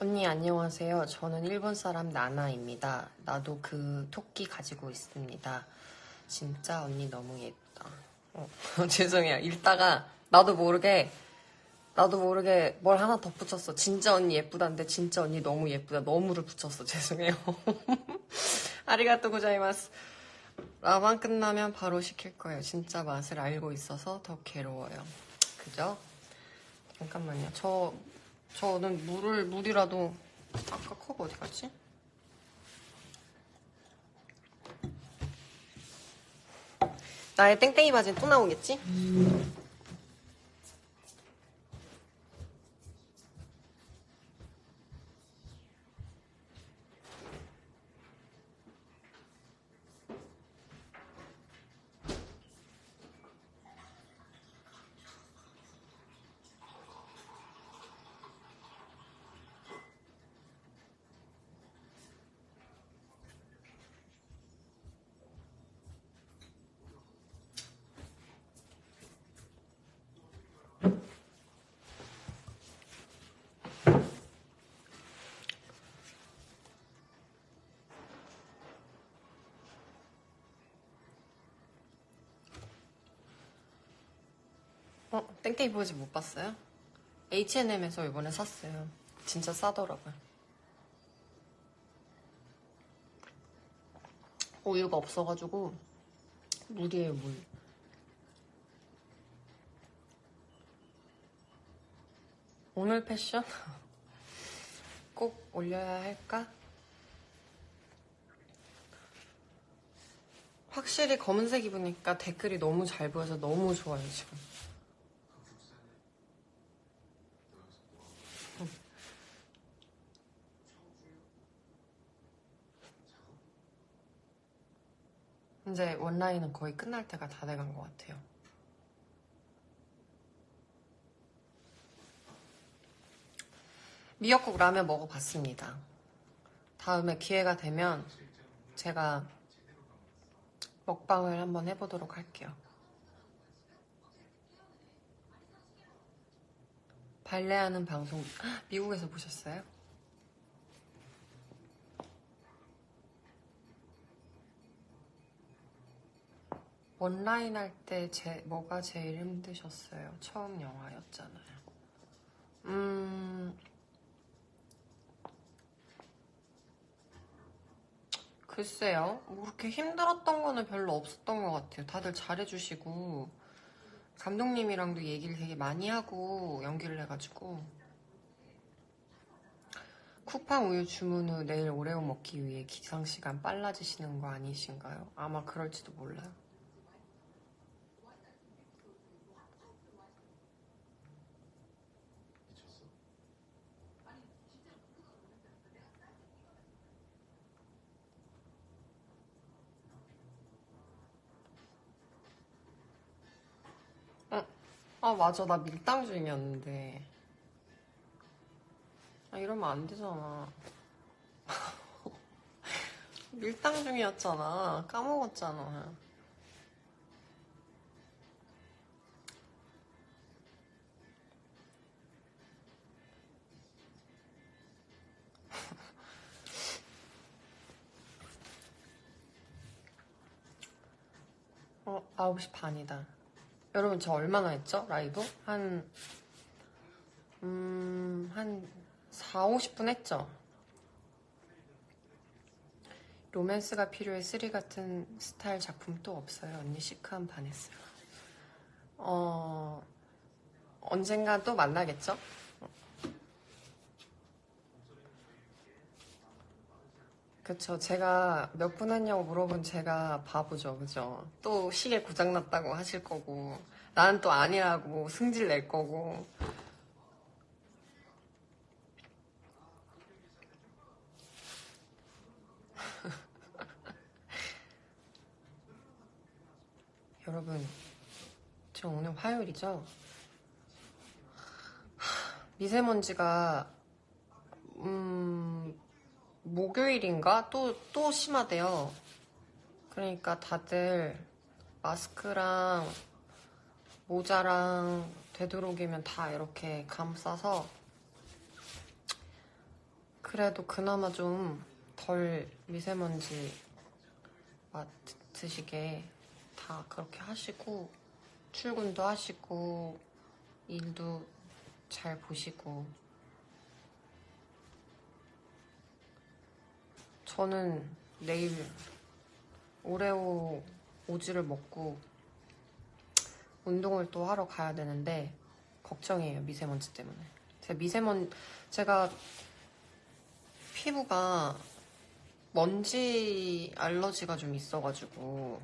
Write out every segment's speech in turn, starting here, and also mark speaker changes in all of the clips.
Speaker 1: 언니 안녕하세요. 저는 일본 사람 나나입니다. 나도 그 토끼 가지고 있습니다. 진짜 언니 너무 예쁘다. 어, 죄송해요. 읽다가 나도 모르게 나도 모르게 뭘 하나 덧붙였어. 진짜 언니 예쁘다는데 진짜 언니 너무 예쁘다. 너무를 붙였어. 죄송해요. 아리가또 고자이마스. 라방 끝나면 바로 시킬 거예요. 진짜 맛을 알고 있어서 더 괴로워요. 그죠? 잠깐만요. 저 저는 물을 물이라도 아까 컵 어디 갔지? 나의 땡땡이 바지는 또 나오겠지? 어, 땡땡이 바지 못 봤어요? H&M에서 이번에 샀어요. 진짜 싸더라고요. 우유가 없어가지고 물이에요, 물. 오늘 패션? 꼭 올려야 할까? 확실히 검은색 입으니까 댓글이 너무 잘 보여서 너무 좋아요, 지금. 이제 원라인은 거의 끝날 때가 다 돼간 것 같아요. 미역국 라면 먹어봤습니다. 다음에 기회가 되면 제가 먹방을 한번 해보도록 할게요. 발레하는 방송 헉, 미국에서 보셨어요? 원라인 할 때 제 뭐가 제일 힘드셨어요? 처음 영화였잖아요. 음. 글쎄요. 뭐 그렇게 힘들었던 거는 별로 없었던 것 같아요. 다들 잘해주시고 감독님이랑도 얘기를 되게 많이 하고 연기를 해가지고 쿠팡 우유 주문 후 내일 오레오 먹기 위해 기상 시간 빨라지시는 거 아니신가요? 아마 그럴지도 몰라요. 아 맞아. 나 밀당 중이었는데. 아 이러면 안 되잖아. 밀당 중이었잖아. 까먹었잖아. 어 9시 반이다 여러분 저 얼마나 했죠? 라이브? 한, 음, 한 4, 50분 했죠? 로맨스가 필요해 쓰리 같은 스타일 작품 또 없어요. 언니 시크한 반했어요. 어, 언젠가 또 만나겠죠? 그쵸. 제가 몇 분 했냐고 물어본 제가 바보죠. 그죠? 또 시계 고장났다고 하실 거고, 나는 또 아니라고 승질 낼 거고. 여러분, 저 오늘 화요일이죠? 미세먼지가, 음, 목요일인가? 또, 또 심하대요. 그러니까 다들 마스크랑 모자랑 되도록이면 다 이렇게 감싸서 그래도 그나마 좀 덜 미세먼지 맡으시게 다 그렇게 하시고 출근도 하시고 일도 잘 보시고 저는 내일 오레오 오지를 먹고 운동을 또 하러 가야 되는데 걱정이에요 미세먼지 때문에 제가 미세먼 제가 피부가 먼지 알러지가 좀 있어가지고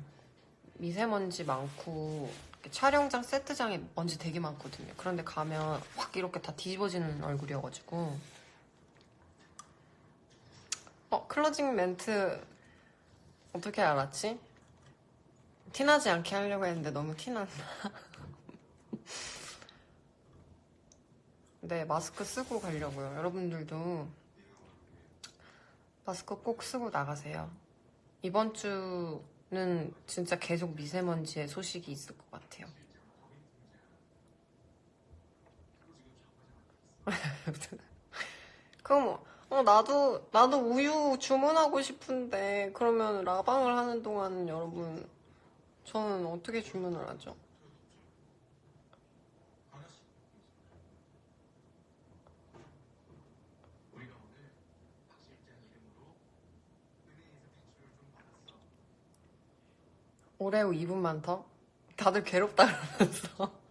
Speaker 1: 미세먼지 많고 촬영장 세트장에 먼지 되게 많거든요. 그런데 가면 확 이렇게 다 뒤집어지는 얼굴이어가지고 어 클로징 멘트 어떻게 알았지? 티나지 않게 하려고 했는데 너무 티난다. 네 마스크 쓰고 가려고요. 여러분들도 마스크 꼭 쓰고 나가세요. 이번 주는 진짜 계속 미세먼지의 소식이 있을 것 같아요. 그럼 어 나도 나도 우유 주문하고 싶은데 그러면 라방을 하는 동안 여러분 저는 어떻게 주문을 하죠? 오레오 2분만 더? 다들 괴롭다 그러면서.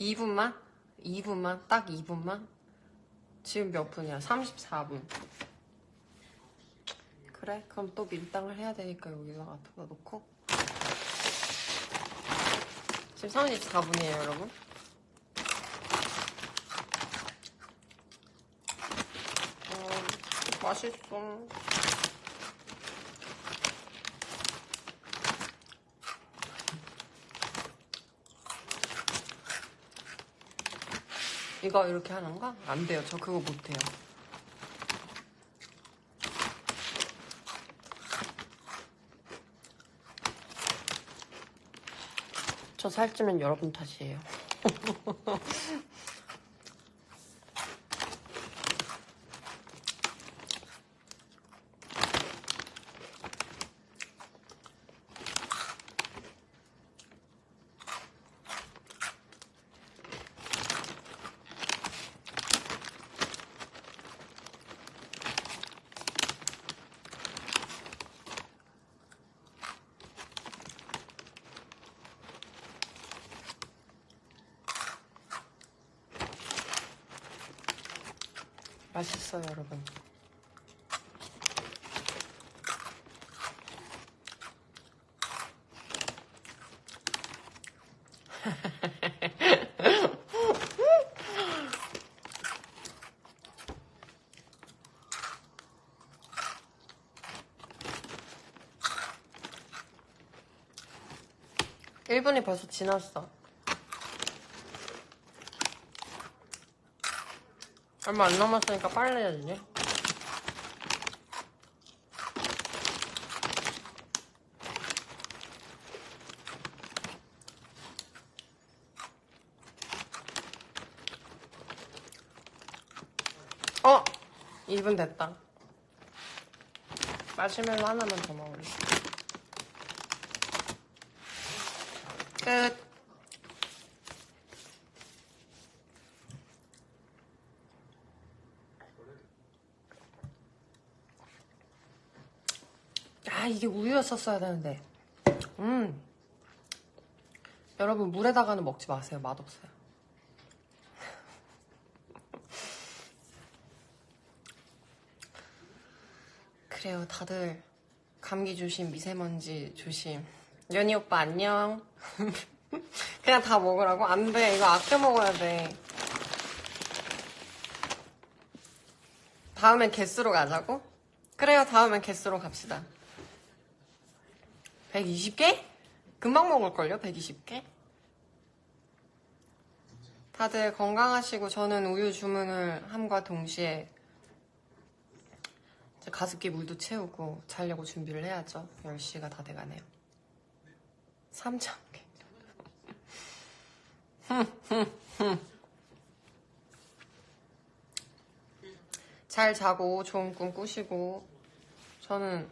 Speaker 1: 2분만? 2분만? 딱 2분만? 지금 몇 분이야? 34분. 그래? 그럼 또 밀당을 해야 되니까 여기다가 다 놓고. 지금 34분이에요, 여러분. 어, 맛있어. 이거 이렇게 하는가? 안 돼요. 저 그거 못해요. 저 살찌면 여러분 탓이에요. 맛있어요, 여러분. 일분이 벌써 지났어. 얼마 안 남았으니까 빨리 해야지. 어! 2분 됐다. 마시멜로 하나만 더 먹을래. 끝. 아, 이게 우유였었어야 되는데. 음. 여러분, 물에다가는 먹지 마세요. 맛없어요. 그래요, 다들. 감기 조심, 미세먼지 조심. 연희 오빠 안녕. 그냥 다 먹으라고? 안 돼. 이거 아껴 먹어야 돼. 다음엔 개수로 가자고? 그래요, 다음엔 개수로 갑시다. 120개? 금방 먹을걸요, 120개? 다들 건강하시고 저는 우유 주문을 함과 동시에 가습기 물도 채우고 자려고 준비를 해야죠. 10시가 다 돼가네요. 3,000개. 잘 자고 좋은 꿈 꾸시고 저는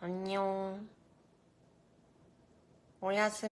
Speaker 1: 안녕. 오야스